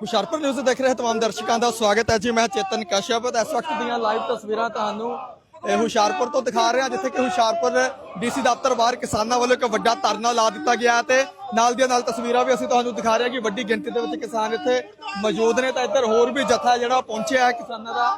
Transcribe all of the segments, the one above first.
Hoshiarpur news ਦੇਖ ਰਹੇ ਤਮਾਮ ਦਰਸ਼ਕਾਂ ਦਾ ਸਵਾਗਤ ਹੈ ਜੀ। ਮੈਂ ਚੇਤਨ ਕਸ਼ਯਪ ਇਸ ਵਕਤ ਦੀਆਂ ਲਾਈਵ ਤਸਵੀਰਾਂ ਤੁਹਾਨੂੰ, ਇਹ ਹੁਸ਼ਿਆਰਪੁਰ ਤੋਂ ਦਿਖਾ ਰਿਹਾ, ਜਿੱਥੇ ਕਿ ਹੁਸ਼ਿਆਰਪੁਰ ਡੀਸੀ ਦਫ਼ਤਰ ਬਾਹਰ ਕਿਸਾਨਾਂ ਵੱਲੋਂ ਇੱਕ ਵੱਡਾ ਧਰਨਾ ਲਾ ਦਿੱਤਾ ਗਿਆ ਤੇ ਨਾਲ ਦੀਆਂ ਨਾਲ ਤਸਵੀਰਾਂ ਵੀ ਅਸੀਂ ਤੁਹਾਨੂੰ ਦਿਖਾ ਰਹੇ ਹਾਂ ਕਿ ਵੱਡੀ ਗਿਣਤੀ ਦੇ ਵਿੱਚ ਕਿਸਾਨ ਇੱਥੇ ਮੌਜੂਦ ਨੇ ਤਾਂ ਇੱਧਰ ਹੋਰ ਵੀ ਜਥਾ ਜਿਹੜਾ ਪਹੁੰਚਿਆ ਹੈ ਕਿਸਾਨਾਂ ਦਾ,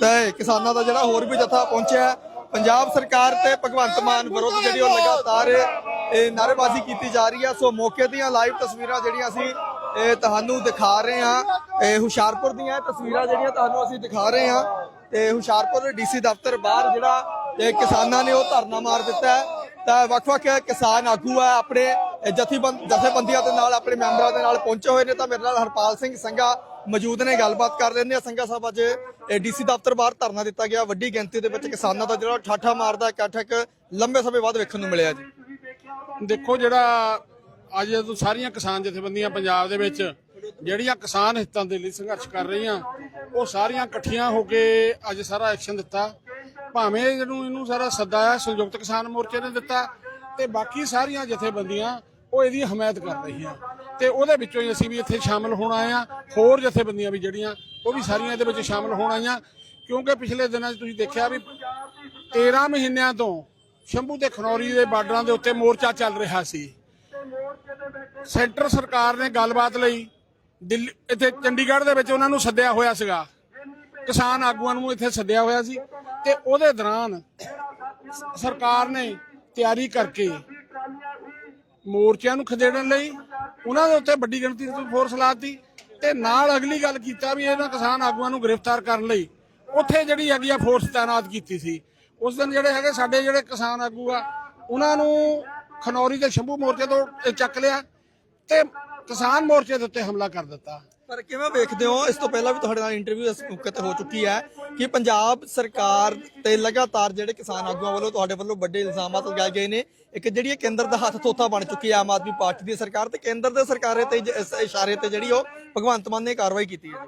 ਤੇ ਕਿਸਾਨਾਂ ਦਾ ਜਿਹੜਾ ਹੋਰ ਵੀ ਜਥਾ ਪਹੁੰਚਿਆ ਹੈ। ਪੰਜਾਬ ਸਰਕਾਰ ਤੇ ਭਗਵੰਤ ਮਾਨ ਵਿਰੁੱਧ ਜਿਹੜੀ ਉਹ ਲਗਾਤਾਰ ਇਹ ਨਾਅਰੇਬਾਜ਼ੀ ਕੀਤੀ ਜਾ ਰਹੀ ਹੈ। ਸੋ ਮੌਕੇ ਦੀਆਂ ਲਾਈਵ ਤਸਵੀਰਾਂ ਜਿਹੜੀਆਂ ਅਸੀਂ ਇਹ ਤੁਹਾਨੂੰ ਦਿਖਾ ਰਹੇ ਹਾਂ। ਇਹ ਹੁਸ਼ਿਆਰਪੁਰ ਦੀਆਂ ਤਸਵੀਰਾਂ ਜਿਹੜੀਆਂ ਤੁਹਾਨੂੰ ਅਸੀਂ ਦਿਖਾ ਰਹੇ ਹਾਂ। ਤੇ ਹੁਸ਼ਿਆਰਪੁਰ ਡੀਸੀ ਦਫ਼ਤਰ ਬਾਹਰ ਜਿਹੜਾ ਇਹ ਕਿਸਾਨਾਂ ਨੇ ਉਹ ਧਰਨਾ ਮਾਰ ਦਿੱਤਾ ਹੈ। ਤਾਂ ਵੱਖ-ਵੱਖ ਕਿਸਾਨ ਆਗੂ ਆ ਆਪਣੇ ਜਥੇਬੰਦ ਜਥੇਬੰਦੀਆਂ ਦੇ ਨਾਲ, ਆਪਣੇ ਮੈਂਬਰਾਂ ਦੇ ਨਾਲ ਪਹੁੰਚੇ ਹੋਏ ਨੇ। ਤਾਂ ਮੇਰੇ ਨਾਲ ਹਰਪਾਲ ਸਿੰਘ ਸੰਘਾ ਮੌਜੂਦ ਨੇ, ਗੱਲਬਾਤ ਕਰ ਲੈਂਦੇ ਆ ਸੰਘਾ ਸਾਹਿਬ, ਅੱਜ ਡੀਸੀ ਦਫ਼ਤਰ ਬਾਹਰ ਧਰਨਾ ਦਿੱਤਾ ਗਿਆ। ਵੱਡੀ ਗਿਣਤੀ ਦੇ ਵਿੱਚ ਕਿਸਾਨਾਂ ਦਾ ਜਿਹੜਾ ਠਾਠਾ ਮਾਰਦਾ ਇਕੱਠਕ ਲੰਬੇ ਸਮੇਂ ਬਾਅਦ ਵੇਖਣ ਨੂੰ ਮਿਲਿਆ ਜੀ। ਦੇਖੋ, ਜਿਹੜਾ ਅੱਜ ਤੋਂ ਸਾਰੀਆਂ ਕਿਸਾਨ ਜਥੇਬੰਦੀਆਂ ਪੰਜਾਬ ਦੇ ਵਿੱਚ ਜਿਹੜੀਆਂ ਕਿਸਾਨ ਹਿੱਤਾਂ ਦੇ ਲਈ ਸੰਘਰਸ਼ ਕਰ ਰਹੀਆਂ, ਉਹ ਸਾਰੀਆਂ ਇਕੱਠੀਆਂ ਹੋ ਕੇ ਅੱਜ ਸਾਰਾ ਐਕਸ਼ਨ ਦਿੱਤਾ। ਭਾਵੇਂ ਜਿਹਨੂੰ ਇਹਨੂੰ ਸਾਰਾ ਸੱਦਾ ਆ, ਸੰਯੁਕਤ ਕਿਸਾਨ ਮੋਰਚੇ ਨੇ ਦਿੱਤਾ ਤੇ ਬਾਕੀ ਸਾਰੀਆਂ ਜਥੇਬੰਦੀਆਂ ਉਹ ਇਹਦੀ ਹਮਾਇਤ ਕਰ ਰਹੀਆਂ। ਤੇ ਉਹਦੇ ਵਿੱਚੋਂ ਹੀ ਅਸੀਂ ਵੀ ਇੱਥੇ ਸ਼ਾਮਲ ਹੋਣ ਆਏ ਆ ਹੋਰ ਜਥੇਬੰਦੀਆਂ ਵੀ ਜਿਹੜੀਆਂ, ਉਹ ਵੀ ਸਾਰੀਆਂ ਇਹਦੇ ਵਿੱਚ ਸ਼ਾਮਲ ਹੋਣ ਆਈਆਂ। ਕਿਉਂਕਿ ਪਿਛਲੇ ਦਿਨਾਂ 'ਚ ਤੁਸੀਂ ਦੇਖਿਆ ਵੀ 13 ਮਹੀਨਿਆਂ ਤੋਂ ਸ਼ੰਭੂ ਤੇ ਖਨੌਰੀ ਦੇ ਬਾਰਡਰਾਂ ਦੇ ਉੱਤੇ ਮੋਰਚਾ ਚੱਲ ਰਿਹਾ ਸੀ। ਸੈਂਟਰ ਸਰਕਾਰ ਨੇ ਗੱਲਬਾਤ ਲਈ, ਦਿੱਲੀ, ਇੱਥੇ ਚੰਡੀਗੜ੍ਹ ਦੇ ਵਿੱਚ ਉਹਨਾਂ ਨੂੰ ਸੱਦਿਆ ਹੋਇਆ ਸੀਗਾ। ਕਿਸਾਨ ਆਗੂਆਂ ਨੂੰ ਇੱਥੇ ਸੱਦਿਆ ਹੋਇਆ ਸੀ ਤੇ ਉਹਦੇ ਦੌਰਾਨ ਸਰਕਾਰ ਨੇ ਤਿਆਰੀ ਕਰਕੇ ਮੋਰਚਿਆਂ ਨੂੰ ਖਦੇੜਨ ਲਈ ਉਹਨਾਂ ਦੇ ਉੱਤੇ ਵੱਡੀ ਗਿਣਤੀ ਦੀ ਫੋਰਸ ਲਾਤੀ ਤੇ ਨਾਲ ਅਗਲੀ ਗੱਲ ਕੀਤਾ ਵੀ ਇਹਨਾਂ ਕਿਸਾਨ ਆਗੂਆਂ ਨੂੰ ਗ੍ਰਿਫਤਾਰ ਕਰਨ ਲਈ। ਉੱਥੇ ਜਿਹੜੀ ਹੈਗੀ ਆ ਫੋਰਸ ਤਾਇਨਾਤ ਕੀਤੀ ਸੀ। ਉਸ ਦਿਨ ਜਿਹੜੇ ਹੈਗੇ ਸਾਡੇ ਜਿਹੜੇ ਕਿਸਾਨ ਆਗੂ ਆ, ਉਹਨਾਂ ਨੂੰ ਖਨੌਰੀ ਦੇ ਸ਼ੰਭੂ ਮੋਰਚੇ ਤੋਂ ਚੱਕ ਲਿਆ। ਤੇ ਕਿਸਾਨ ਮੋਰਚੇ ਦੇ ਉੱਤੇ ਹਮਲਾ ਕਰ ਦਿੱਤਾ। ਪਰ ਕਿਵੇਂ ਵੇਖਦੇ ਹੋ? ਇਸ ਤੋਂ ਪਹਿਲਾਂ ਵੀ ਤੁਹਾਡੇ ਨਾਲ ਇੰਟਰਵਿਊ ਇਸ ਮੌਕੇ ਤੇ ਹੋ ਚੁੱਕੀ ਹੈ ਕਿ ਪੰਜਾਬ ਸਰਕਾਰ ਤੇ ਲਗਾਤਾਰ ਜਿਹੜੇ ਕਿਸਾਨ ਆਗੂਆਂ ਵੱਲੋਂ ਤੁਹਾਡੇ ਵੱਲੋਂ ਵੱਡੇ ਇਲਜ਼ਾਮਾਤ ਲਗਾਏ ਗਏ ਨੇ। ਇੱਕ ਜਿਹੜੀ ਇਹ ਕੇਂਦਰ ਦਾ ਹੱਥ ਥੋਥਾ ਬਣ ਚੁੱਕੀ ਹੈ ਆਮ ਆਦਮੀ ਪਾਰਟੀ ਦੀ ਸਰਕਾਰ ਤੇ ਕੇਂਦਰ ਦੇ ਸਰਕਾਰੇ ਤੇ ਜ- ਇਸ ਇਸ਼ਾਰੇ ਤੇ ਜਿਹੜੀ ਉਹ ਭਗਵੰਤ ਮਾਨ ਨੇ ਕਾਰਵਾਈ ਕੀਤੀ ਹੈ।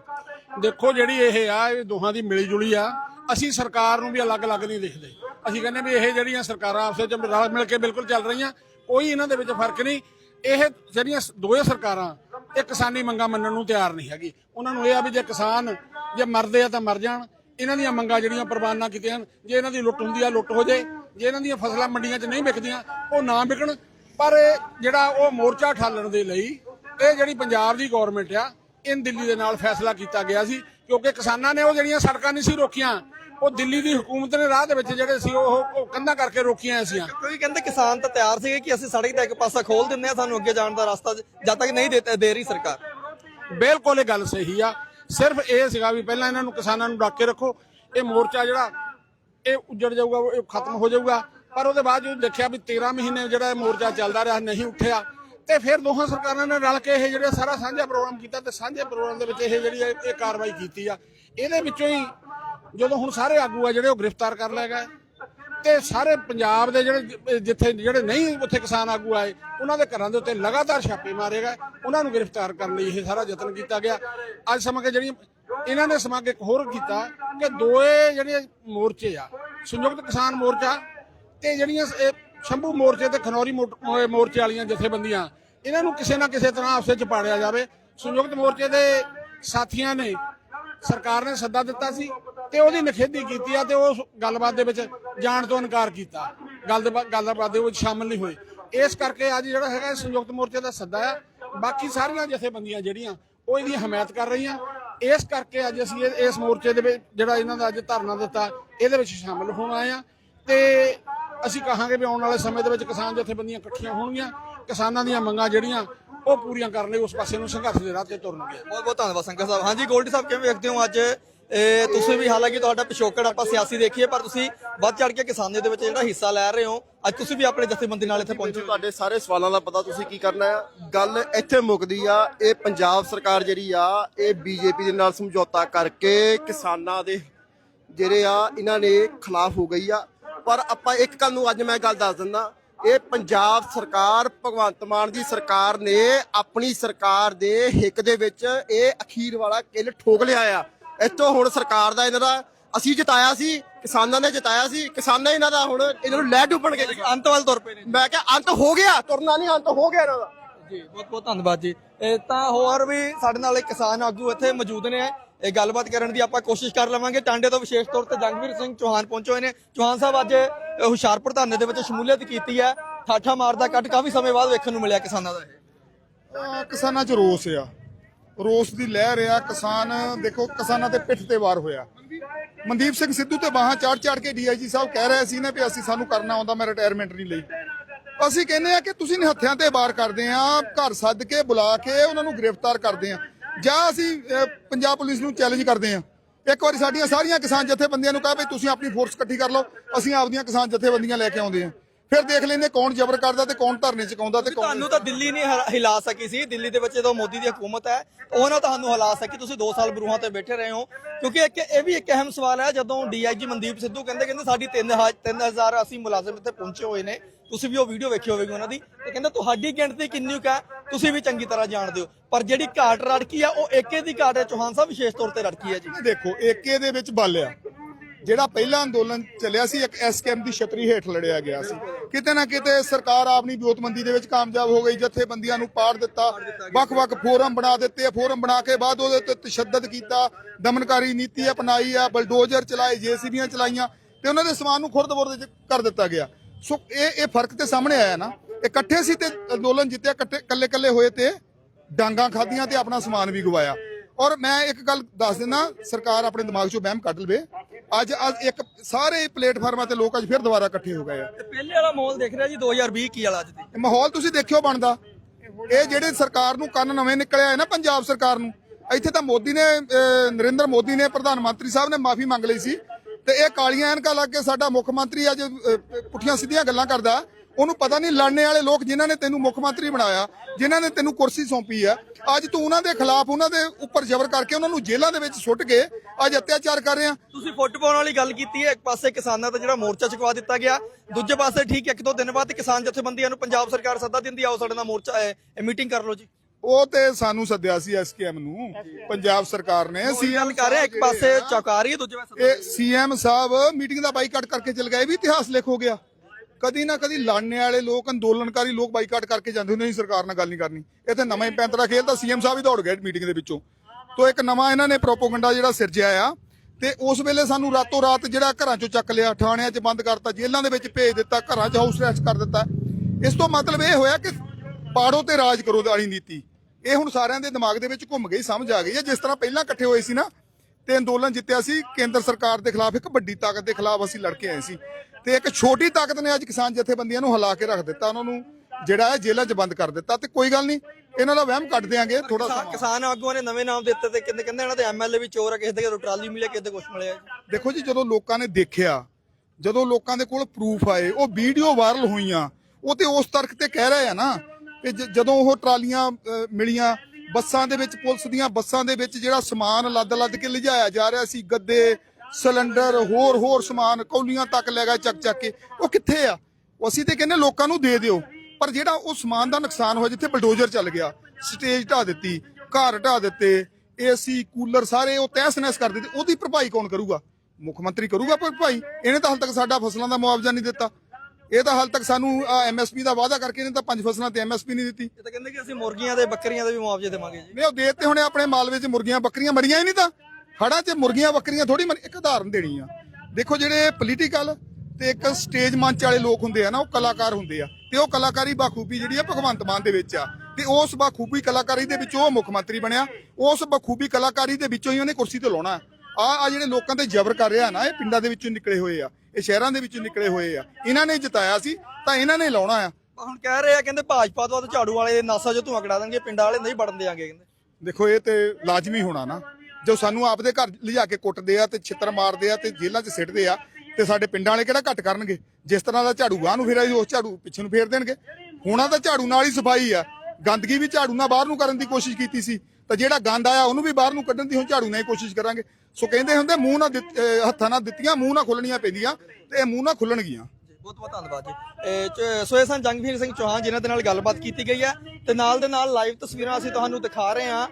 ਦੇਖੋ ਜਿਹੜੀ ਇਹ ਆ ਇਹ ਦੋਹਾਂ ਦੀ ਮਿਲੀ ਜੁਲੀ ਆ। ਅਸੀਂ ਸਰਕਾਰ ਨੂੰ ਵੀ ਅਲੱਗ-ਅਲੱਗ ਨਹੀਂ ਦੇਖਦੇ। ਅਸੀਂ ਕਹਿੰਦੇ ਵੀ ਇਹ ਜਿਹੜੀਆਂ ਸਰਕਾਰਾਂ ਆਪਸ ਵਿੱਚ ਰਲ ਮਿਲ ਕੇ ਬਿਲਕੁਲ ਚੱਲ ਰਹੀਆਂ ਕੋਈ ਇਹਨਾਂ ਦੇ ਵਿੱਚ ਫ਼ਰਕ ਨਹੀਂ। ਇਹ ਜਿਹੜੀਆਂ ਸ- ਦੋਵੇਂ ਸਰਕਾਰਾਂ, ਇਹ ਕਿਸਾਨੀ ਮੰਗਾਂ ਮੰਨਣ ਨੂੰ ਤਿਆਰ ਨਹੀਂ ਹੈਗੀ। ਉਹਨਾਂ ਨੂੰ ਇਹ ਆ ਵੀ ਜੇ ਕਿਸਾਨ ਜੇ ਮਰਦੇ ਆ ਤਾਂ ਮਰ ਜਾਣ। ਇਹਨਾਂ ਦੀਆਂ ਮੰਗਾਂ ਜਿਹੜੀਆਂ ਪ੍ਰਵਾਨਾ ਕੀਤੀਆਂ ਜਾਣ। ਜੇ ਇਹਨਾਂ ਦੀ ਲੁੱਟ ਹੁੰਦੀ ਆ, ਲੁੱਟ ਹੋ ਜੇ। ਜੇ ਇਹਨਾਂ ਦੀਆਂ ਫਸਲਾਂ ਮੰਡੀਆਂ 'ਚ ਨਹੀਂ ਵਿਕਦੀਆਂ, ਉਹ ਨਾ ਵਿਕਣ। ਪਰ ਇਹ ਜਿਹੜਾ ਉਹ ਮੋਰਚਾ ਠਾਲਣ ਦੇ ਲਈ, ਇਹ ਜਿਹੜੀ ਪੰਜਾਬ ਦੀ ਗਵਰਨਮੈਂਟ ਆ ਇਨ ਦਿੱਲੀ ਦੇ ਨਾਲ ਫੈਸਲਾ ਕੀਤਾ ਗਿਆ ਸੀ, ਕਿਉਂਕਿ ਕਿਸਾਨਾਂ ਨੇ ਉਹ ਜਿਹੜੀਆਂ ਸੜਕਾਂ ਨਹੀਂ ਸੀ ਰੋਕੀਆਂ ਉਹ ਦਿੱਲੀ ਦੀ ਹਕੂਮਤ ਨੇ ਰਾਹ ਦੇ ਵਿੱਚ ਜਿਹੜੇ ਸੀ ਉਹ ਕੰਧਾਂ ਕਰਕੇ ਰੋਕੀਆਂ ਸੀਆਂ ਕੋਈ ਕਹਿੰਦੇ ਕਿਸਾਨ ਤਾਂ ਤਿਆਰ ਸੀਗੇ ਕਿ ਅਸੀਂ ਸੜਕ ਦਾ ਇੱਕ ਪਾਸਾ ਖੋਲ ਦਿੰਦੇ ਆ ਸਾਨੂੰ ਅੱਗੇ ਜਾਣ ਦਾ ਰਸਤਾ ਜਦ ਤੱਕ ਨਹੀਂ ਦੇ ਰਹੀ ਸਰਕਾਰ। ਬਿਲਕੁਲ ਇਹ ਗੱਲ ਸਹੀ ਆ। ਸਿਰਫ ਇਹ ਸੀਗਾ ਵੀ ਪਹਿਲਾਂ ਇਹਨਾਂ ਨੂੰ ਕਿਸਾਨਾਂ ਨੂੰ ਡੱਕ ਰੱਖੋ। ਇਹ ਮੋਰਚਾ ਜਿਹੜਾ ਇਹ ਉੱਜੜ ਜਾਊਗਾ ਇਹ ਖਤਮ ਹੋ ਜਾਊਗਾ। ਪਰ ਉਹਦੇ ਬਾਅਦ ਜਦੋਂ ਦੇਖਿਆ ਵੀ 13 ਮਹੀਨੇ ਜਿਹੜਾ ਇਹ ਮੋਰਚਾ ਚੱਲਦਾ ਰਿਹਾ ਨਹੀਂ ਉੱਠਿਆ ਤੇ ਫਿਰ ਦੋਹਾਂ ਸਰਕਾਰਾਂ ਨੇ ਰਲ ਕੇ ਇਹ ਜਿਹੜੇ ਸਾਰਾ ਸਾਂਝਾ ਪ੍ਰੋਗਰਾਮ ਕੀਤਾ ਤੇ ਸਾਂਝੇ ਪ੍ਰੋਗਰਾਮ ਦੇ ਵਿੱਚ ਇਹ ਜਿਹੜੀ ਇਹ ਕਾਰਵਾਈ ਕੀਤੀ ਆ ਇਹਦੇ ਵਿੱਚੋਂ ਹੀ ਜਦੋਂ ਹੁਣ ਸਾਰੇ ਆਗੂ ਆ ਜਿਹੜੇ ਉਹ ਗ੍ਰਿਫਤਾਰ ਕਰ ਲਏ ਗਏ ਤੇ ਸਾਰੇ ਪੰਜਾਬ ਦੇ ਜਿਹੜੇ ਜਿੱਥੇ ਜਿਹੜੇ ਨਹੀਂ ਉੱਥੇ ਕਿਸਾਨ ਆਗੂ ਆਏ, ਉਹਨਾਂ ਦੇ ਘਰਾਂ ਦੇ ਉੱਤੇ ਲਗਾਤਾਰ ਛਾਪੇ ਮਾਰੇ ਗਏ, ਉਹਨਾਂ ਨੂੰ ਗ੍ਰਿਫਤਾਰ ਕਰਨ ਲਈ ਇਹ ਸਾਰਾ ਯਤਨ ਕੀਤਾ ਗਿਆ। ਅੱਜ ਸਮਾਂ ਕੇ ਜਿਹੜੀਆਂ ਇਹਨਾਂ ਨੇ ਸਮਾਂ ਕੇ ਇੱਕ ਹੋਰ ਕੀਤਾ ਕਿ ਦੋਏ ਜਿਹੜੇ ਮੋਰਚੇ ਆ, ਸੰਯੁਕਤ ਕਿਸਾਨ ਮੋਰਚਾ ਤੇ ਜਿਹੜੀਆਂ ਸ਼ੰਭੂ ਮੋਰਚੇ ਤੇ ਖਨੌਰੀ ਮੋਰਚੇ ਵਾਲੀਆਂ ਜਥੇਬੰਦੀਆਂ, ਇਹਨਾਂ ਨੂੰ ਕਿਸੇ ਨਾ ਕਿਸੇ ਤਰ੍ਹਾਂ ਆਪਸੇ ਚ ਪਾੜਿਆ ਜਾਵੇ। ਸੰਯੁਕਤ ਮੋਰਚੇ ਦੇ ਸਾਥੀਆਂ ਨੇ, ਸਰਕਾਰ ਨੇ ਸੱਦਾ ਦਿੱਤਾ ਸੀ ਤੇ ਉਹਦੀ ਨਖੇਦੀ ਕੀਤੀ ਆ ਤੇ ਉਸ ਗੱਲਬਾਤ ਦੇ ਵਿੱਚ ਜਾਣ ਤੋਂ ਇਨਕਾਰ ਕੀਤਾ। ਗੱਲ ਦੇ ਗੱਲਬਾਤ ਦੇ ਵਿੱਚ ਸ਼ਾਮਲ ਨਹੀਂ ਹੋਏ। ਇਸ ਕਰਕੇ ਅੱਜ ਜਿਹੜਾ ਹੈਗਾ ਸੰਯੁਕਤ ਮੋਰਚੇ ਦਾ ਸੱਦਾ ਆ ਬਾਕੀ ਸਾਰੀਆਂ ਜਥੇਬੰਦੀਆਂ ਜਿਹੜੀਆਂ, ਉਹ ਇਹਦੀ ਹਮਾਇਤ ਕਰ ਰਹੀਆਂ। ਇਸ ਕਰਕੇ ਅੱਜ ਅਸੀਂ ਇਸ ਮੋਰਚੇ ਦੇ ਵਿੱਚ ਜਿਹੜਾ ਇਹਨਾਂ ਦਾ ਅੱਜ ਧਰਨਾ ਦਿੱਤਾ, ਇਹਦੇ ਵਿੱਚ ਸ਼ਾਮਲ ਹੋਣ ਆਏ ਆ ਤੇ ਅਸੀਂ ਕਹਾਂਗੇ ਵੀ ਆਉਣ ਵਾਲੇ ਸਮੇਂ ਦੇ ਵਿੱਚ ਕਿਸਾਨ ਜਥੇਬੰਦੀਆਂ ਇਕੱਠੀਆਂ ਹੋਣਗੀਆਂ। ਕਿਸਾਨਾਂ ਦੀਆਂ ਮੰਗਾਂ ਜਿਹੜੀਆਂ, ਉਹ ਪੂਰੀਆਂ ਕਰਨ ਲਈ ਉਸ ਪਾਸੇ ਨੂੰ ਸੰਘਰਸ਼ ਦੇ ਰਾਹ ਤੇ ਤੁਰਨਗੇ ਬਹੁਤ ਬਹੁਤ ਧੰਨਵਾਦ ਸੰਘਰਸ਼ ਸਾਹਿਬ। ਹਾਂਜੀ, ਗੋਲਡੀ ਸਾਹਿਬ, ਕਿਵੇਂ ਵੇਖਦੇ ਹੋ ਅੱਜ ਤੁਸੀਂ ਵੀ ਹਾਲਾਂਕਿ ਤੁਹਾਡਾ ਪਿਛੋਕੜ ਆਪਾਂ ਸਿਆਸੀ ਦੇਖੀਏ ਪਰ ਤੁਸੀਂ ਵੱਧ ਚੜ ਕੇ ਕਿਸਾਨੀ ਦੇ ਵਿੱਚ ਜਿਹੜਾ ਹਿੱਸਾ ਲੈ ਰਹੇ ਹੋ ਅੱਜ ਤੁਸੀਂ ਵੀ ਆਪਣੇ ਜਥੇਬੰਦੀ ਨਾਲ ਇੱਥੇ ਪਹੁੰਚੇ ਹੋ। ਤੁਹਾਡੇ ਸਾਰੇ ਸਵਾਲਾਂ ਦਾ ਪਤਾ ਤੁਸੀਂ ਕੀ ਕਰਨਾ ਆ ਗੱਲ ਇੱਥੇ ਮੁੱਕਦੀ ਆ ਇਹ ਪੰਜਾਬ ਸਰਕਾਰ ਜਿਹੜੀ ਆ ਇਹ ਬੀਜੇਪੀ ਦੇ ਨਾਲ ਸਮਝੌਤਾ ਕਰਕੇ ਕਿਸਾਨਾਂ ਦੇ ਜਿਹੜੇ ਆ ਇਹਨਾਂ ਨੇ ਖਿਲਾਫ ਹੋ ਗਈ ਆ। ਪਰ ਆਪਾਂ ਇੱਕ ਗੱਲ ਨੂੰ ਅੱਜ ਮੈਂ ਗੱਲ ਦੱਸ ਦਿੰਦਾ ਇਹ ਪੰਜਾਬ ਸਰਕਾਰ ਭਗਵੰਤ ਮਾਨ ਦੀ ਸਰਕਾਰ ਨੇ ਆਪਣੀ ਸਰਕਾਰ ਦੇ ਹਿੱਕ ਦੇ ਵਿੱਚ ਇਹ ਅਖੀਰ ਵਾਲਾ ਕਿੱਲ ਠੋਕ ਲਿਆ ਆ। ਇੱਥੋਂ ਹੁਣ ਸਰਕਾਰ ਦਾ ਇਹਨਾਂ ਦਾ ਅਸੀਂ ਜਿਤਾਇਆ ਸੀ ਕਿਸਾਨਾਂ ਨੇ ਜਿਤਾਇਆ ਸੀ ਕਿਸਾਨਾਂ ਇਹਨਾਂ ਦਾ ਹੁਣ ਇਹਨਾਂ ਨੂੰ ਲੈ ਡੁੱਬਣਗੇ ਅੰਤ ਵੱਲ ਤੁਰ ਪਏ ਨੇ ਮੈਂ ਕਿਹਾ ਅੰਤ ਹੋ ਗਿਆ ਤੁਰਨਾ ਨਹੀਂ ਅੰਤ ਹੋ ਗਿਆ ਇਹਨਾਂ ਦਾ। ਜੀ ਬਹੁਤ ਬਹੁਤ ਧੰਨਵਾਦ ਜੀ। ਇਹ ਤਾਂ ਹੋਰ ਵੀ ਸਾਡੇ ਨਾਲ ਇੱਕ ਕਿਸਾਨ ਆਗੂ ਇੱਥੇ ਮੌਜੂਦ ਨੇ। ਇਹ ਗੱਲਬਾਤ ਕਰਨ ਦੀ ਆਪਾਂ ਕੋਸ਼ਿਸ਼ ਕਰ ਲਵਾਂਗੇ। ਟਾਂਡੇ ਤੋਂ ਵਿਸ਼ੇਸ਼ ਤੌਰ ਤੇ ਜੰਗਵੀਰ ਸਿੰਘ ਚੌਹਾਨ ਪਹੁੰਚੇ ਹੋਏ ਨੇ। ਚੌਹਾਨ ਸਾਹਿਬ ਅੱਜ ਹੁਸ਼ਿਆਰਪੁਰ ਧਰਨੇ ਦੇ ਵਿੱਚ ਸ਼ਮੂਲੀਅਤ ਕੀਤੀ ਹੈ। ਠਾਠਾ ਮਾਰਦਾ ਕੱਟ ਕਾਫੀ ਸਮੇਂ ਬਾਅਦ ਵੇਖਣ ਨੂੰ ਮਿਲਿਆ ਕਿਸਾਨਾਂ ਦਾ ਇਹ। ਕਿਸਾਨਾਂ 'ਚ ਰੋਸ ਆ। ਰੋਸ ਦੀ ਲਹਿਰ ਆ, ਕਿਸਾਨ, ਦੇਖੋ, ਕਿਸਾਨਾਂ ਦੇ ਪਿੱਠ ਤੇ ਵਾਰ ਹੋਇਆ। ਮਨਦੀਪ ਸਿੰਘ ਸਿੱਧੂ ਤੇ ਬਾਹਾਂ ਚਾੜ ਚਾੜ ਕੇ ਡੀਆਈਜੀ ਸਾਹਿਬ ਕਹਿ ਰਹੇ ਸੀ ਨਾ ਵੀ ਅਸੀਂ ਸਾਨੂੰ ਕਰਨਾ ਆਉਂਦਾ, ਮੈਂ ਰਿਟਾਇਰਮੈਂਟ ਨਹੀਂ ਲਈ। ਅਸੀਂ ਕਹਿੰਦੇ ਆ ਕਿ ਤੁਸੀਂ ਹੱਥਿਆਂ ਤੇ ਵਾਰ ਕਰਦੇ ਆ, ਘਰ ਸੱਦ ਕੇ, ਬੁਲਾ ਕੇ ਉਹਨਾਂ ਨੂੰ ਗ੍ਰਿਫਤਾਰ ਕਰਦੇ ਆ। ਜਾਂ ਅਸੀਂ ਪੰਜਾਬ ਪੁਲਿਸ ਨੂੰ ਚੈਲੰਜ ਕਰਦੇ ਆ। ਇੱਕ ਵਾਰੀ ਸਾਡੀਆਂ ਸਾਰੀਆਂ ਕਿਸਾਨ ਜਥੇਬੰਦੀਆਂ ਨੂੰ ਕਹਾ ਵੀ ਤੁਸੀਂ ਆਪਣੀ ਫੋਰਸ ਇਕੱਠੀ ਕਰ ਲਓ, ਅਸੀਂ ਆਪਦੀਆਂ ਕਿਸਾਨ ਜਥੇਬੰਦੀਆਂ ਲੈ ਕੇ ਆਉਂਦੇ ਆ। ਫਿਰ ਦੇਖ ਲੈਂਦੇ ਕੌਣ ਜ਼ਬਰ ਕਰਦਾ ਤੇ ਕੌਣ ਧਰਨੇ ਚਕਾਉਂਦਾ ਤੇ ਕੌਣ ਤੁਹਾਨੂੰ ਤਾਂ ਦਿੱਲੀ ਨਹੀਂ ਹਿਲਾ- ਹਿਲਾ ਸਕੀ ਸੀ। ਦਿੱਲੀ ਦੇ ਵਿੱਚ ਜਦੋਂ ਮੋਦੀ ਦੀ ਹਕੂਮਤ ਹੈ ਉਹਨਾਂ ਤੁਹਾਨੂੰ ਹਿਲਾ ਸਕੀ। ਤੁਸੀਂ 2 ਸਾਲ ਬਰੂਹਾਂ ਤੇ ਬੈਠੇ ਰਹੇ ਹੋ। ਕਿਉਂਕਿ ਇੱਕ ਇਹ ਵੀ ਇੱਕ ਅਹਿਮ ਸਵਾਲ ਹੈ ਜਦੋਂ ਡੀਆਈਜੀ ਮਨਦੀਪ ਸਿੱਧੂ ਕਹਿੰਦੇ ਕਹਿੰਦੇ ਸਾਡੀ 3000 ਅਸੀਂ ਮੁਲਾਜ਼ਮ ਇੱਥੇ ਪਹੁੰਚੇ ਹੋਏ ਨੇ। ਤੁਸੀਂ ਵੀ ਉਹ ਵੀਡੀਓ ਵੇਖੀ ਹੋਵੇਗੀ ਉਹਨਾਂ ਦੀ। ਤੇ ਕਹਿੰਦੇ ਤੁਹਾਡੀ ਗਿਣਤੀ ਕਿੰਨੀ ਕੁ ਹੈ? ਤੁਸੀਂ ਵੀ ਚੰਗੀ ਤਰ੍ਹਾਂ ਜਾਣਦੇ ਹੋ। ਪਰ ਜਿਹੜੀ ਘਾਟ ਰੜਕੀ ਆ ਉਹ ਏਕੇ ਦੀ ਘਾਟ ਹੈ। ਚੌਹਾਨ ਸਾਹਿਬ ਵਿਸ਼ੇਸ਼ ਤੌਰ ਤੇ ਰੜਕੀ ਹੈ ਜੀ। ਦੇਖੋ ਏਕੇ ਦੇ ਵਿੱਚ ਬਾਲਿਆ। ਜਿਹੜਾ ਪਹਿਲਾ ਅੰਦੋਲਨ ਚੱਲਿਆ ਸੀ, ਇੱਕ ਐਸਕੇਐਮ ਦੀ ਛਤਰੀ ਹੇਠ ਲੜਿਆ ਗਿਆ ਸੀ। ਕਿਤੇ ਨਾ ਕਿਤੇ ਸਰਕਾਰ ਆਪਣੀ ਵਿਉਂਤਬੰਦੀ ਦੇ ਵਿੱਚ ਕਾਮਯਾਬ ਹੋ ਗਈ, ਜਥੇਬੰਦੀਆਂ ਨੂੰ ਪਾੜ ਦਿੱਤਾ, ਵੱਖ-ਵੱਖ ਫੋਰਮ ਬਣਾ ਦਿੱਤੇ। ਫੋਰਮ ਬਣਾ ਕੇ ਬਾਅਦ ਉਹਦੇ ਉੱਤੇ ਤਸ਼ੱਦਦ ਕੀਤਾ, ਦਮਨਕਾਰੀ ਨੀਤੀ ਅਪਣਾਈ ਆ, ਬਲਡੋਜ਼ਰ ਚਲਾਏ, ਜੇਸੀਬੀਆਂ ਚਲਾਈਆਂ, ਤੇ ਉਹਨਾਂ ਦੇ ਸਮਾਨ ਨੂੰ ਖੁਰਦ-ਬੁਰਦ ਕਰ ਦਿੱਤਾ ਗਿਆ। ਸੋ ਇਹ ਇਹ ਫ਼ਰਕ ਤੇ ਸਾਹਮਣੇ ਆਇਆ ਨਾ। ਇਕੱਠੇ ਸੀ ਤੇ ਅੰਦੋਲਨ ਜਿੱਤਿਆ, ਇਕੱਠੇ ਕੱਲੇ-ਕੱਲੇ ਹੋਏ ਤੇ ਡਾਂਗਾ ਖਾਧੀਆਂ ਤੇ ਆਪਣਾ ਸਮਾਨ ਵੀ ਗਵਾਇਆ। ਔਰ ਮੈਂ ਇੱਕ ਗੱਲ ਦੱਸ ਦਿੰਦਾ ਸਰਕਾਰ ਆਪਣੇ ਦਿਮਾਗ ਚੋਂ ਵਹਿਮ ਕੱਢ ਲਵੇ। ਅੱਜ ਅੱਜ ਇੱਕ ਸਾਰੇ ਪਲੇਟਫਾਰਮਾਂ ਤੇ ਲੋਕ ਅੱਜ ਫਿਰ ਦੁਬਾਰਾ ਇਕੱਠੇ ਹੋ ਗਏ ਆ। ਤੇ ਪਹਿਲੇ ਵਾਲਾ ਮਾਹੌਲ ਦੇਖ ਰਿਹਾ ਜੀ 2020 ਕੀ ਵਾਲਾ ਅੱਜ ਦੀ? ਮਾਹੌਲ ਤੁਸੀਂ ਦੇਖਿਓ ਬਣਦਾ। ਇਹ ਜਿਹੜੇ ਸਰਕਾਰ ਨੂੰ ਕੰਨ ਨਵੇਂ ਨਿਕਲਿਆ ਹੈ ਨਾ ਪੰਜਾਬ ਸਰਕਾਰ ਨੂੰ ਇੱਥੇ ਤਾਂ ਮੋਦੀ ਨੇ ਨਰਿੰਦਰ ਮੋਦੀ ਨੇ ਪ੍ਰਧਾਨ ਮੰਤਰੀ ਸਾਹਿਬ ਨੇ ਮਾਫੀ ਮੰਗ ਲਈ ਸੀ। ਤੇ ਇਹ ਕਾਲੀਆਂ ਐਨਕਾਂ ਲੱਗ ਕੇ ਸਾਡਾ ਮੁੱਖ ਮੰਤਰੀ ਅੱਜ ਪੁੱਠੀਆਂ ਸਿੱਧੀਆਂ ਗੱਲਾਂ ਕਰਦਾ। ਉਹਨੂੰ ਪਤਾ ਨਹੀਂ ਲੜਨੇ ਵਾਲੇ ਲੋਕ ਜਿਨ੍ਹਾਂ ਨੇ ਤੈਨੂੰ ਮੁੱਖ ਮੰਤਰੀ ਬਣਾਇਆ ਜਿਨ੍ਹਾਂ ਨੇ ਤੈਨੂੰ ਕੁਰਸੀ ਸੌਂਪੀ ਆ ਅੱਜ ਤੂੰ ਉਹਨਾਂ ਦੇ ਖਿਲਾਫ ਉਹਨਾਂ ਦੇ ਉੱਪਰ ਜ਼ਬਰ ਕਰਕੇ ਉਹਨਾਂ ਨੂੰ ਜੇਲ੍ਹਾਂ ਦੇ ਵਿੱਚ ਸੁੱਟ ਕੇ ਅੱਜ ਅਤਿਆਚਾਰ ਕਰ ਰਿਹਾ। ਤੁਸੀਂ ਫੁੱਟ ਪਾਉਣ ਵਾਲੀ ਗੱਲ ਕੀਤੀ ਹੈ ਇੱਕ ਪਾਸੇ ਕਿਸਾਨਾਂ ਦਾ ਜਿਹੜਾ ਮੋਰਚਾ ਚੁਕਵਾ ਦਿੱਤਾ ਗਿਆ ਦੂਜੇ ਪਾਸੇ ਠੀਕ ਇੱਕ ਦੋ ਦਿਨ ਬਾਅਦ ਕਿਸਾਨ ਜਥੇਬੰਦੀਆਂ ਨੂੰ ਪੰਜਾਬ ਸਰਕਾਰ ਸੱਦਾ ਦਿੰਦੀ ਆਓ ਸਾਡੇ ਨਾਲ ਮੋਰਚਾ ਹੈ ਮੀਟਿੰਗ ਕਰ ਲਓ ਜੀ। ਉਹ ਤੇ ਸਾਨੂੰ ਸੱਦਿਆ ਸੀ ਐਸਕੇਐਮ ਨੂੰ ਪੰਜਾਬ ਸਰਕਾਰ ਨੇ ਸੀ ਗੱਲ ਕਰ ਰਿਹਾ ਇੱਕ ਪਾਸੇ ਚੌਕਾ ਰਹੀ ਹੈ ਦੂਜੇ ਪਾਸੇ ਇਹ ਸੀਐਮ ਸਾਹਿਬ ਮੀਟਿੰਗ ਦਾ ਬਾਈਕਾਟ ਕਰਕੇ ਚਲ ਗਏ ਵੀ ਇਤਿਹਾਸ ਲਿਖ ਹੋ ਗਿਆ। ਕਦੀ ਨਾ ਕਦੀ ਲੜਨੇ ਵਾਲੇ ਲੋਕ, ਅੰਦੋਲਨਕਾਰੀ ਲੋਕ ਬਾਈਕਾਟ ਕਰਕੇ ਜਾਂਦੇ ਹੁੰਦੇ ਨਹੀਂ ਸਰਕਾਰ ਨਾਲ ਗੱਲ ਨਹੀਂ ਕਰਨੀ। ਇਹ ਨਵਾਂ ਹੀ ਪੈਂਤਰਾ ਖੇਲ ਤਾਂ ਸੀਐਮ ਸਾਹਿਬ ਹੀ ਦੌੜ ਗਏ ਮੀਟਿੰਗ ਦੇ ਵਿੱਚੋਂ। ਤੋਂ ਇੱਕ ਨਵਾਂ ਇਹਨਾਂ ਨੇ ਪ੍ਰੋਪੋਗੰਡਾ ਜਿਹੜਾ ਸਿਰਜਿਆ ਆ, ਤੇ ਉਸ ਵੇਲੇ ਸਾਨੂੰ ਰਾਤੋਂ ਰਾਤ ਜਿਹੜਾ ਘਰਾਂ ਚੋਂ ਚੱਕ ਲਿਆ ਥਾਣਿਆਂ 'ਚ ਬੰਦ ਕਰਤਾ, ਜੇਲ੍ਹਾਂ ਦੇ ਵਿੱਚ ਭੇਜ ਦਿੱਤਾ, ਘਰਾਂ 'ਚ ਹਾਊਸ ਅਰੈਸਟ ਕਰ ਦਿੱਤਾ। ਇਸ ਤੋਂ ਮਤਲਬ ਇਹ ਹੋਇਆ ਕਿ ਪਾੜੋ ਤੇ ਰਾਜ ਕਰੋ ਵਾਲੀ ਨੀਤੀ। ਇਹ ਹੁਣ ਸਾਰਿਆਂ ਦੇ ਦਿਮਾਗ ਦੇ ਵਿੱਚ ਘੁੰਮ ਗਈ, ਸਮਝ ਆ ਗਈ ਹੈ। ਜਿਸ ਤਰ੍ਹਾਂ ਪਹਿਲਾਂ ਇਕੱਠੇ ਹੋਏ ਸੀ ਨਾ, ਤੇ ਅੰਦੋਲਨ ਜਿੱਤਿਆ ਸੀ, ਕੇਂਦਰ ਸਰਕਾਰ ਦੇ ਖਿਲਾਫ ਇੱਕ ਵੱਡੀ ਤਾਕਤ ਦੇ ਖਿਲਾਫ ਅਸੀਂ ਲੜ ਕੇ ਆਏ ਸੀ। ਤੇ ਇੱਕ ਛੋਟੀ ਤਾਕਤ ਨੇ ਅੱਜ ਕਿਸਾਨ ਜਥੇਬੰਦੀਆਂ ਨੂੰ ਹਿਲਾ ਕੇ ਰੱਖ ਦਿੱਤਾ ਉਹਨਾਂ ਨੂੰ ਜਿਹੜਾ ਹੈ ਜੇਲ੍ਹਾਂ 'ਚ ਬੰਦ ਕਰ ਦਿੱਤਾ ਤੇ ਕੋਈ ਗੱਲ ਨਹੀਂ ਇਹਨਾਂ ਦਾ ਵਹਿਮ ਕੱਢ ਦਿਆਂਗੇ ਥੋੜਾ ਸਮਾਂ ਕਿਸਾਨ ਆਗੂਆਂ ਨੇ ਨਵੇਂ ਨਾਮ ਦਿੱਤੇ ਤੇ ਕਹਿੰਦੇ ਕਹਿੰਦੇ ਇਹਨਾਂ ਦੇ ਐਮਐਲਏ ਵੀ ਚੋਰ ਆ ਕਿਸੇ ਦੇ ਟਰਾਲੀ ਮਿਲਿਆ ਕਿਸੇ ਦੇ ਕੁਛ ਮਿਲਿਆ। ਦੇਖੋ ਜੀ ਜਦੋਂ ਲੋਕਾਂ ਨੇ ਦੇਖਿਆ ਜਦੋਂ ਲੋਕਾਂ ਦੇ ਕੋਲ ਪ੍ਰੂਫ ਆਏ ਉਹ ਵੀਡੀਓ ਵਾਇਰਲ ਹੋਈਆਂ ਉਹ ਤੇ ਉਸ ਤਰਕ ਤੇ ਕਹਿ ਰਹੇ ਆ ਨਾ ਕਿ ਜਦੋਂ ਉਹ ਟਰਾਲੀਆਂ ਮਿਲੀਆਂ ਬੱਸਾਂ ਦੇ ਵਿੱਚ ਪੁਲਿਸ ਦੀਆਂ ਬੱਸਾਂ ਦੇ ਵਿੱਚ ਜਿਹੜਾ ਸਮਾਨ ਲੱਦ-ਲੱਦ ਕੇ ਲਿਜਾਇਆ ਜਾ ਰਿਹਾ ਸੀ ਗੱਦੇ ਸਿਲੰਡਰ ਹੋਰ ਹੋਰ ਸਮਾਨ ਕੌਲੀਆਂ ਤੱਕ ਲੈ ਗਏ ਚੱਕ ਚੱਕ ਕੇ। ਉਹ ਕਿੱਥੇ ਆ? ਉਹ ਅਸੀਂ ਤੇ ਕਹਿੰਦੇ ਲੋਕਾਂ ਨੂੰ ਦੇ ਦਿਓ। ਪਰ ਜਿਹੜਾ ਉਹ ਸਮਾਨ ਦਾ ਨੁਕਸਾਨ ਹੋਇਆ ਜਿੱਥੇ ਬਲਡੋਜ਼ਰ ਚੱਲ ਗਿਆ ਸਟੇਜ ਢਾ ਦਿੱਤੀ ਘਰ ਢਾ ਦਿੱਤੇ ਏਸੀ ਕੂਲਰ ਸਾਰੇ ਉਹ ਤਹਿਸ ਨਹਿਸ ਕਰ ਦਿੱਤੇ ਉਹਦੀ ਭਰਪਾਈ ਕੌਣ ਕਰੂਗਾ? ਮੁੱਖ ਮੰਤਰੀ ਕਰੂਗਾ ਭਰਪਾਈ? ਇਹਨੇ ਤਾਂ ਹਾਲ ਤੱਕ ਸਾਡਾ ਫਸਲਾਂ ਦਾ ਮੁਆਵਜ਼ਾ ਨਹੀਂ ਦਿੱਤਾ। ਇਹ ਤਾਂ ਹਾਲ ਤੱਕ ਸਾਨੂੰ ਐਮਐਸਪੀ ਦਾ ਵਾਅਦਾ ਕਰਕੇ ਇਹਨੇ ਤਾਂ ਪੰਜ ਫਸਲਾਂ ਤੇ ਐਮਐਸਪੀ ਨਹੀਂ ਦਿੱਤੀ। ਇਹ ਤਾਂ ਕਹਿੰਦੇ ਕਿ ਅਸੀਂ ਮੁਰਗੀਆਂ ਦੇ ਬੱਕਰੀਆਂ ਦੇ ਵੀ ਮੁਆਵਜ਼ੇ ਦੇਵਾਂਗੇ ਜੀ। ਨਹੀਂ ਉਹ ਦੇ ਤੇ ਹੁਣੇ ਆਪਣੇ ਮਾਲਵੇ 'ਚ ਮੁਰਗੀਆਂ ਬੱਕਰੀਆਂ ਮਰੀਆਂ ਹੀ ਨਹੀਂ ਤਾਂ। ਹੜਾਂ 'ਚ ਮੁਰਗੀਆਂ ਬੱਕਰੀਆਂ ਥੋੜੀ ਇੱਕ ਉਦਾਹਰਨ ਦੇਣੀ ਆ। ਦੇਖੋ ਜਿਹੜੇ ਪੋਲੀਟੀਕਲ ਤੇ ਇੱਕ ਸਟੇਜ ਮੰਚ ਵਾਲੇ ਲੋਕ ਹੁੰਦੇ ਆ ਨਾ ਉਹ ਕਲਾਕਾਰ ਹੁੰਦੇ ਆ। ਤੇ ਉਹ ਕਲਾਕਾਰੀ ਬਾਖੂਬੀ ਜਿਹੜੀ ਆ ਭਗਵੰਤ ਮਾਨ ਦੇ ਵਿੱਚ ਆ। ਤੇ ਉਸ ਬਾਖੂਬੀ ਕਲਾਕਾਰੀ ਦੇ ਵਿੱਚੋਂ ਉਹ ਮੁੱਖ ਮੰਤਰੀ ਬਣਿਆ। ਉਸ ਬਾਖੂਬੀ ਕਲਾਕਾਰੀ ਦੇ ਵਿੱਚੋਂ ਹੀ ਉਹਨੇ ਕੁਰਸੀ ਤੇ ਲਾਉਣਾ। ਆ ਆ ਜਿਹੜੇ ਲੋਕਾਂ ਤੇ ਜ਼ਬਰ ਕਰ ਰਿਹਾ ਨਾ ਇਹ ਪਿੰਡਾਂ ਦੇ ਵਿੱਚੋਂ ਨਿਕਲੇ ਹੋਏ ਆ। ਇਹ ਸ਼ਹਿਰਾਂ ਦੇ ਵਿੱਚੋਂ ਨਿਕਲੇ ਹੋਏ ਆ। ਇਹਨਾਂ ਨੇ ਜਿਤਾਇਆ ਸੀ ਤਾਂ ਇਹਨਾਂ ਨੇ ਲਾਉਣਾ ਆ। ਹੁਣ ਕਹਿ ਰਹੇ ਆ ਕਹਿੰਦੇ ਭਾਜਪਾ ਤੋਂ ਝਾੜੂ ਵਾਲੇ ਨਾਸਾ ਜੋ ਧੂਆਂ ਕਢਾ ਦੇਣਗੇ ਪਿੰਡਾਂ ਵਾਲੇ ਨਹੀਂ ਵੜਨ ਦੇਾਂਗੇ ਕਹਿੰਦੇ। ਦੇਖੋ ਇਹ ਤੇ ਲਾਜ਼ਮੀ ਹੋਣਾ ਨਾ। ਜੋ ਸਾਨੂੰ ਆਪਦੇ ਘਰ ਲਿਜਾ ਕੇ ਕੁੱਟਦੇ ਆ ਤੇ ਛਿੱਤਰ ਮਾਰਦੇ ਆ ਤੇ ਜੇਲ੍ਹਾਂ 'ਚ ਸਿੱਟਦੇ ਆ ਤੇ ਸਾਡੇ ਪਿੰਡਾਂ ਵਾਲੇ ਕਿਹੜਾ ਘੱਟ ਕਰਨਗੇ? ਜਿਸ ਤਰ੍ਹਾਂ ਦਾ ਝਾੜੂ ਗਾਹ ਨੂੰ ਫੇਰਿਆ ਸੀ ਉਸ ਝਾੜੂ ਪਿੱਛੇ ਨੂੰ ਫੇਰ ਦੇਣਗੇ। ਹੁਣਾਂ ਤਾਂ ਝਾੜੂ ਨਾਲ ਹੀ ਸਫ਼ਾਈ ਆ। ਗੰਦਗੀ ਵੀ ਝਾੜੂ ਨਾਲ ਬਾਹਰ ਨੂੰ ਕਰਨ ਦੀ ਕੋਸ਼ਿਸ਼ ਕੀਤੀ ਸੀ। ਤਾਂ ਜਿਹੜਾ ਗੰਦ ਆਇਆ ਉਹਨੂੰ ਵੀ ਬਾਹਰ ਨੂੰ ਕੱਢਣ ਦੀ ਹੁਣ ਝਾੜੂ ਨਾਲ ਹੀ ਕੋਸ਼ਿਸ਼ ਕਰਾਂਗੇ। ਸੋ ਕਹਿੰਦੇ ਹੁੰਦੇ ਮੂੰਹ ਨਾਲ ਦਿੱਤ- ਹੱਥਾਂ ਨਾਲ ਦਿੱਤੀਆਂ, ਮੂੰਹ ਨਾਲ ਖੁੱਲਣੀਆਂ ਪੈਂਦੀਆਂ ਤੇ ਇਹ ਮੂੰਹ ਨਾਲ ਖੁੱਲਣਗੀਆਂ। ਬਹੁਤ ਬਹੁਤ ਧੰਨਵਾਦ ਜੀ। ਸੋ ਇਹ ਸਨ ਜੰਗਵੀਰ ਸਿੰਘ ਚੌਹਾਨ ਜਿਨ੍ਹਾਂ ਦੇ ਨਾਲ ਗੱਲਬਾਤ ਕੀਤੀ ਗਈ ਹੈ ਤੇ ਨਾਲ ਦੇ ਨਾਲ ਲਾਈਵ ਤਸਵੀਰਾਂ ਅਸੀਂ ਤੁਹਾਨੂੰ ਦਿਖਾ ਰਹੇ ਹਾਂ।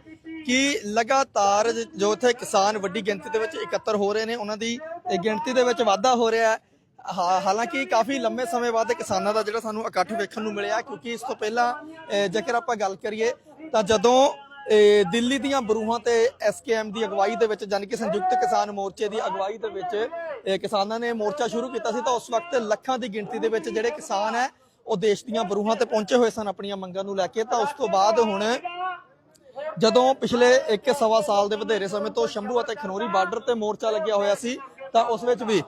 ਕਿ ਲਗਾਤਾਰ ਜੋ ਇੱਥੇ ਕਿਸਾਨ ਵੱਡੀ ਗਿਣਤੀ ਦੇ ਵਿੱਚ ਇਕੱਤਰ ਹੋ ਰਹੇ ਨੇ, ਉਹਨਾਂ ਦੀ ਗਿਣਤੀ ਦੇ ਵਿੱਚ ਵਾਧਾ ਹੋ ਰਿਹਾ ਹੈ। ਹਾਂ- ਹਾਲਾਂਕਿ ਕਾਫੀ ਲੰਮੇ ਸਮੇਂ ਬਾਅਦ ਕਿਸਾਨਾਂ ਦਾ ਜਿਹੜਾ ਸਾਨੂੰ ਇਕੱਠ ਵੇਖਣ ਨੂੰ ਮਿਲਿਆ, ਕਿਉਂਕਿ ਇਸ ਤੋਂ ਪਹਿਲਾਂ ਜੇਕਰ ਆਪਾਂ ਗੱਲ ਕਰੀਏ, ਤਾਂ ਜਦੋਂ ਦਿੱਲੀ ਦੀਆਂ ਬਰੂਹਾਂ ਤੇ ਐਸਕੇਐਮ ਦੀ ਅਗਵਾਈ ਦੇ ਵਿੱਚ ਜਾਨੀ ਕਿ ਸੰਯੁਕਤ ਕਿਸਾਨ ਮੋਰਚੇ ਦੀ ਅਗਵਾਈ ਦੇ ਵਿੱਚ ਕਿਸਾਨਾਂ ਨੇ ਮੋਰਚਾ ਸ਼ੁਰੂ ਕੀਤਾ ਸੀ, ਤਾਂ ਉਸ ਵਕਤ ਲੱਖਾਂ ਦੀ ਗਿਣਤੀ ਦੇ ਵਿੱਚ ਜਿਹੜੇ ਕਿਸਾਨ ਹੈ, ਉਹ ਦੇਸ਼ ਦੀਆਂ ਬਰੂਹਾਂ ਤੇ ਪਹੁੰਚੇ ਹੋਏ ਸਨ ਆਪਣੀਆਂ ਮੰਗਾਂ ਨੂੰ ਲੈ ਕੇ। ਤਾਂ ਉਸ ਤੋਂ ਬਾਅਦ ਹੁਣ ਜਦੋਂ ਪਿਛਲੇ ਇੱਕ ਸਵਾ ਸਾਲ ਦੇ ਵਧੇਰੇ ਸਮੇਂ ਤੋਂ ਸ਼ੰਭੂ ਅਤੇ ਖਨੋਰੀ ਬਾਰਡਰ ਤੇ ਮੋਰਚਾ ਲੱਗਿਆ ਹੋਇਆ ਸੀ, ਤਾਂ ਉਸ ਵਿੱਚ ਵੀ,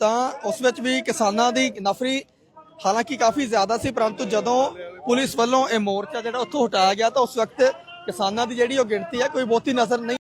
ਤਾਂ ਉਸ ਵਿੱਚ ਵੀ ਕਿਸਾਨਾਂ ਦੀ ਨਫਰੀ ਹਾਲਾਂਕਿ ਕਾਫੀ ਜ਼ਿਆਦਾ ਸੀ, ਪਰੰਤੂ ਜਦੋਂ ਪੁਲਿਸ ਵੱਲੋਂ ਇਹ ਮੋਰਚਾ ਜਿਹੜਾ ਉੱਥੋਂ ਹਟਾਇਆ ਗਿਆ, ਤਾਂ ਉਸ ਵਕਤ ਕਿਸਾਨਾਂ ਦੀ ਜਿਹੜੀ ਉਹ ਗਿਣਤੀ ਹੈ, ਕੋਈ ਬਹੁਤੀ ਨਜ਼ਰ ਨਹੀਂ